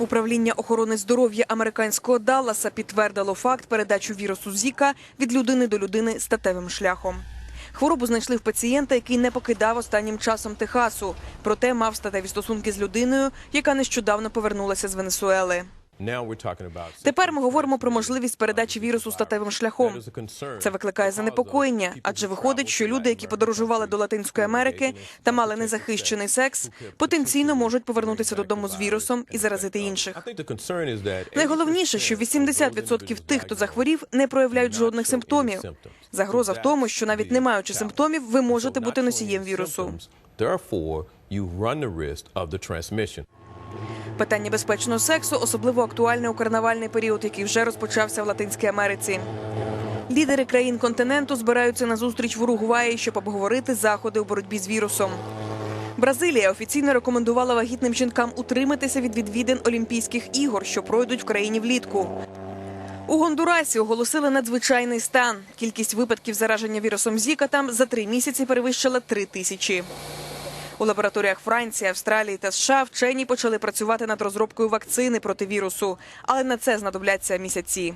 Управління охорони здоров'я американського Далласа підтвердило факт передачу вірусу Зіка від людини до людини статевим шляхом. Хворобу знайшли в пацієнта, який не покидав останнім часом Техасу, проте мав статеві стосунки з людиною, яка нещодавно повернулася з Венесуели. Тепер ми говоримо про можливість передачі вірусу статевим шляхом. Це викликає занепокоєння, адже виходить, що люди, які подорожували до Латинської Америки та мали незахищений секс, потенційно можуть повернутися додому з вірусом і заразити інших. Найголовніше, що 80% тих, хто захворів, не проявляють жодних симптомів. Загроза в тому, що навіть не маючи симптомів, ви можете бути носієм вірусу. Therefore, you run the risk of the transmission. Питання безпечного сексу особливо актуальне у карнавальний період, який вже розпочався в Латинській Америці. Лідери країн континенту збираються на зустріч в Уругваї, щоб обговорити заходи у боротьбі з вірусом. Бразилія офіційно рекомендувала вагітним жінкам утриматися від відвідин Олімпійських ігор, що пройдуть в країні влітку. У Гондурасі оголосили надзвичайний стан. Кількість випадків зараження вірусом Зіка там за три місяці перевищила три тисячі. У лабораторіях Франції, Австралії та США вчені почали працювати над розробкою вакцини проти вірусу, але на це знадобляться місяці.